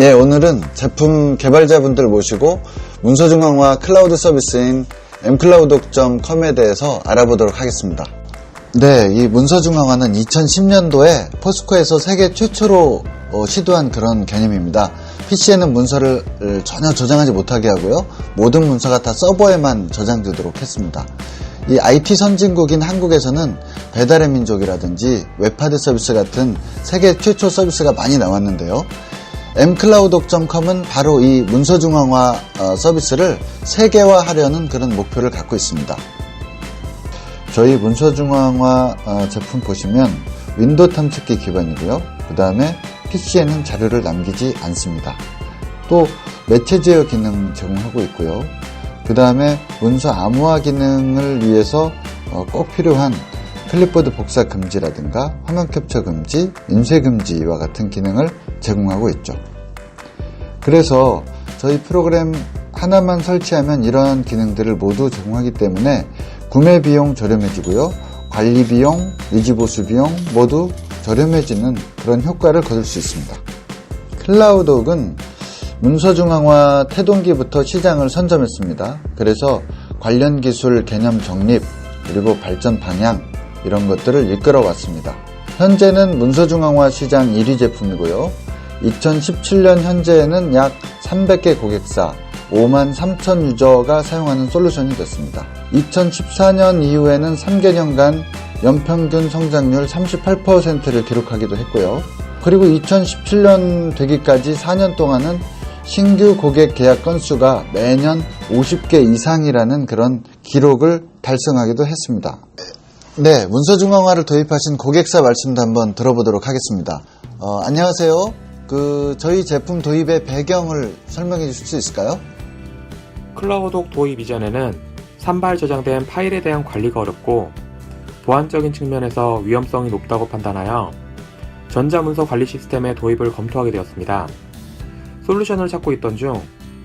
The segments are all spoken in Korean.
예, 오늘은 제품 개발자분들 모시고 문서중앙화 클라우드 서비스인 mcloud.com에 대해서 알아보도록 하겠습니다. 네, 이 문서중앙화는 2010년도에 포스코에서 세계 최초로 어, 시도한 그런 개념입니다. PC에는 문서를 전혀 저장하지 못하게 하고요. 모든 문서가 다 서버에만 저장되도록 했습니다. 이 IT 선진국인 한국에서는 배달의 민족이라든지 웹하드 서비스 같은 세계 최초 서비스가 많이 나왔는데요. mcloud.com은 바로 이 문서중앙화 어, 서비스를 세계화하려는 그런 목표를 갖고 있습니다. 저희 문서중앙화 어, 제품 보시면 윈도우 탐색기 기반이고요. 그 다음에 PC에는 자료를 남기지 않습니다. 또 매체 제어 기능 제공하고 있고요. 그 다음에 문서 암호화 기능을 위해서 어, 꼭 필요한 클립보드 복사 금지라든가 화면 캡처 금지, 인쇄 금지와 같은 기능을 제공하고 있죠. 그래서 저희 프로그램 하나만 설치하면 이러한 기능들을 모두 제공하기 때문에 구매 비용 저렴해지고요. 관리 비용, 유지 보수 비용 모두 저렴해지는 그런 효과를 거둘 수 있습니다. 클라우독은 문서중앙화 태동기부터 시장을 선점했습니다. 그래서 관련 기술 개념 정립, 그리고 발전 방향, 이런 것들을 이끌어 왔습니다. 현재는 문서중앙화 시장 1위 제품이고요. 2017년 현재에는 약 300개 고객사, 5만 3천 유저가 사용하는 솔루션이 됐습니다. 2014년 이후에는 3개년간 연평균 성장률 38%를 기록하기도 했고요. 그리고 2017년 되기까지 4년 동안은 신규 고객 계약 건수가 매년 50개 이상이라는 그런 기록을 달성하기도 했습니다. 네, 문서중앙화를 도입하신 고객사 말씀도 한번 들어보도록 하겠습니다. 어, 안녕하세요. 그 저희 제품 도입의 배경을 설명해 주실 수 있을까요? 클라우독 도입 이전에는 산발 저장된 파일에 대한 관리가 어렵고 보안적인 측면에서 위험성이 높다고 판단하여 전자문서 관리 시스템의 도입을 검토하게 되었습니다. 솔루션을 찾고 있던 중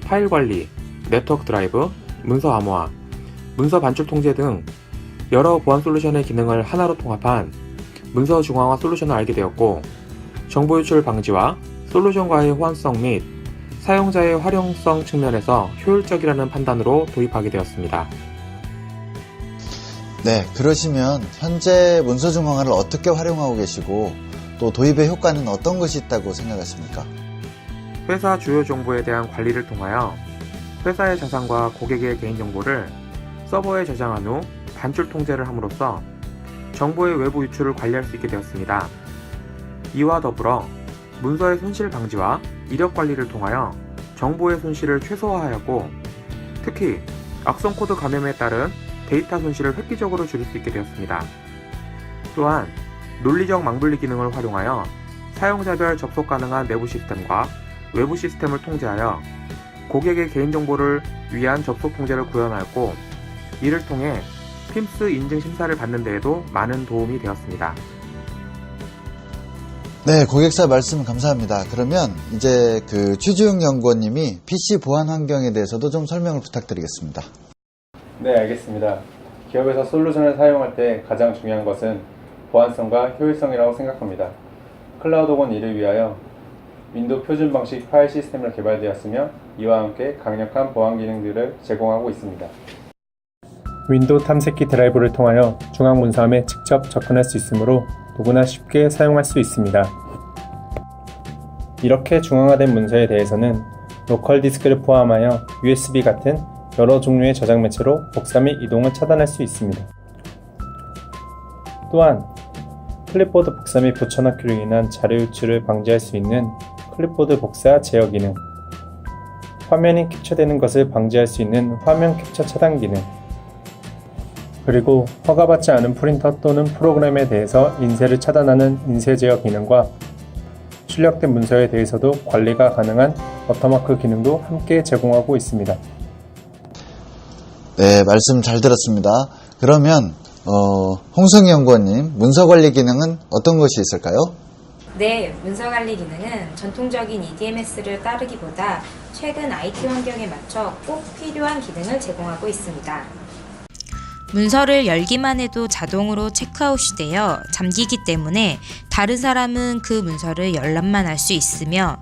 파일 관리, 네트워크 드라이브, 문서 암호화, 문서 반출 통제 등 여러 보안 솔루션의 기능을 하나로 통합한 문서 중앙화 솔루션을 알게 되었고 정보 유출 방지와 솔루션과의 호환성 및 사용자의 활용성 측면에서 효율적이라는 판단으로 도입하게 되었습니다. 네, 그러시면 현재 문서중앙화를 어떻게 활용하고 계시고 또 도입의 효과는 어떤 것이 있다고 생각하십니까? 회사 주요 정보에 대한 관리를 통하여 회사의 자산과 고객의 개인정보를 서버에 저장한 후 반출 통제를 함으로써 정보의 외부 유출을 관리할 수 있게 되었습니다. 이와 더불어 문서의 손실 방지와 이력 관리를 통하여 정보의 손실을 최소화하였고 특히 악성 코드 감염에 따른 데이터 손실을 획기적으로 줄일 수 있게 되었습니다. 또한 논리적 망분리 기능을 활용하여 사용자별 접속 가능한 내부 시스템과 외부 시스템을 통제하여 고객의 개인정보를 위한 접속 통제를 구현하였고 이를 통해 PIMS 인증 심사를 받는 데에도 많은 도움이 되었습니다. 네, 고객사 말씀 감사합니다. 그러면 이제 그 최주영 연구원님이 PC 보안 환경에 대해서도 좀 설명을 부탁드리겠습니다. 네, 알겠습니다. 기업에서 솔루션을 사용할 때 가장 중요한 것은 보안성과 효율성이라고 생각합니다. 클라우드곤 이를 위하여 윈도우 표준 방식 파일 시스템을 개발되었으며 이와 함께 강력한 보안 기능들을 제공하고 있습니다. 윈도우 탐색기 드라이브를 통하여 중앙 문서함에 직접 접근할 수 있으므로 누구나 쉽게 사용할 수 있습니다. 이렇게 중앙화된 문서에 대해서는 로컬 디스크를 포함하여 USB 같은 여러 종류의 저장 매체로 복사 및 이동을 차단할 수 있습니다. 또한 클립보드 복사 및 붙여넣기로 인한 자료 유출을 방지할 수 있는 클립보드 복사 제어 기능, 화면이 캡처되는 것을 방지할 수 있는 화면 캡처 차단 기능, 그리고 허가받지 않은 프린터 또는 프로그램에 대해서 인쇄를 차단하는 인쇄 제어 기능과 출력된 문서에 대해서도 관리가 가능한 워터마크 기능도 함께 제공하고 있습니다. 네, 말씀 잘 들었습니다. 그러면 어, 홍성희 연구원님, 문서 관리 기능은 어떤 것이 있을까요? 네, 문서 관리 기능은 전통적인 EDMS를 따르기보다 최근 IT 환경에 맞춰 꼭 필요한 기능을 제공하고 있습니다. 문서를 열기만 해도 자동으로 체크아웃이 되어 잠기기 때문에 다른 사람은 그 문서를 열람만 할 수 있으며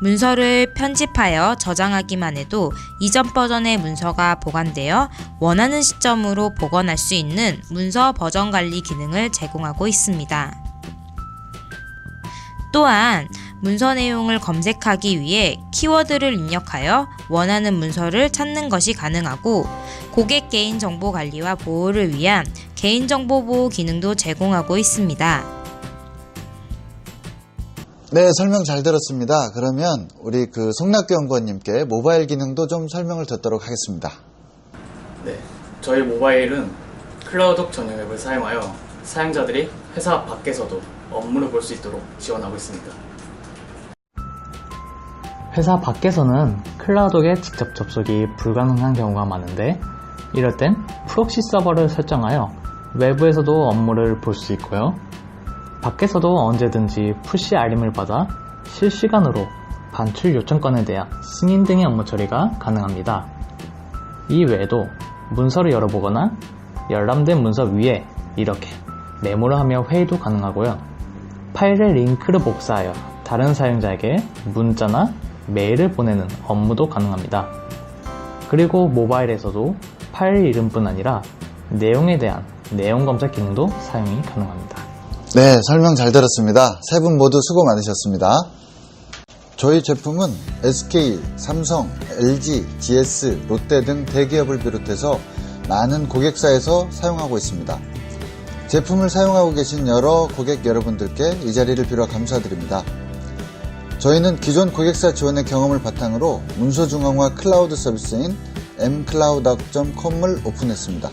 문서를 편집하여 저장하기만 해도 이전 버전의 문서가 보관되어 원하는 시점으로 복원할 수 있는 문서 버전 관리 기능을 제공하고 있습니다. 또한 문서 내용을 검색하기 위해 키워드를 입력하여 원하는 문서를 찾는 것이 가능하고 고객 개인 정보 관리와 보호를 위한 개인정보 보호 기능도 제공하고 있습니다. 네, 설명 잘 들었습니다. 그러면 우리 그 송낙교 연구원님께 모바일 기능도 좀 설명을 듣도록 하겠습니다. 네, 저희 모바일은 클라우독 전용 앱을 사용하여 사용자들이 회사 밖에서도 업무를 볼 수 있도록 지원하고 있습니다. 회사 밖에서는 클라우드에 직접 접속이 불가능한 경우가 많은데 이럴 땐 프록시 서버를 설정하여 외부에서도 업무를 볼 수 있고요. 밖에서도 언제든지 푸시 알림을 받아 실시간으로 반출 요청건에 대한 승인 등의 업무 처리가 가능합니다. 이 외에도 문서를 열어보거나 열람된 문서 위에 이렇게 메모를 하며 회의도 가능하고요. 파일의 링크를 복사하여 다른 사용자에게 문자나 메일을 보내는 업무도 가능합니다. 그리고 모바일에서도 파일 이름뿐 아니라 내용에 대한 내용 검색 기능도 사용이 가능합니다. 네, 설명 잘 들었습니다. 세 분 모두 수고 많으셨습니다. 저희 제품은 SK, 삼성, LG, GS, 롯데 등 대기업을 비롯해서 많은 고객사에서 사용하고 있습니다. 제품을 사용하고 계신 여러 고객 여러분들께 이 자리를 빌어 감사드립니다. 저희는 기존 고객사 지원의 경험을 바탕으로 문서중앙화 클라우드 서비스인 mcloud.com을 오픈했습니다.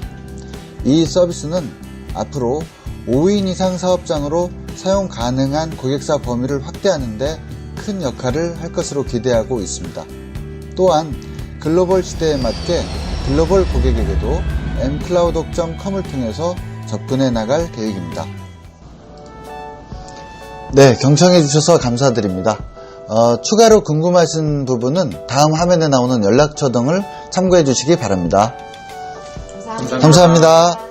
이 서비스는 앞으로 5인 이상 사업장으로 사용 가능한 고객사 범위를 확대하는데 큰 역할을 할 것으로 기대하고 있습니다. 또한 글로벌 시대에 맞게 글로벌 고객에게도 mcloud.com을 통해서 접근해 나갈 계획입니다. 네, 경청해 주셔서 감사드립니다. 어, 추가로 궁금하신 부분은 다음 화면에 나오는 연락처 등을 참고해 주시기 바랍니다. 감사합니다. 감사합니다.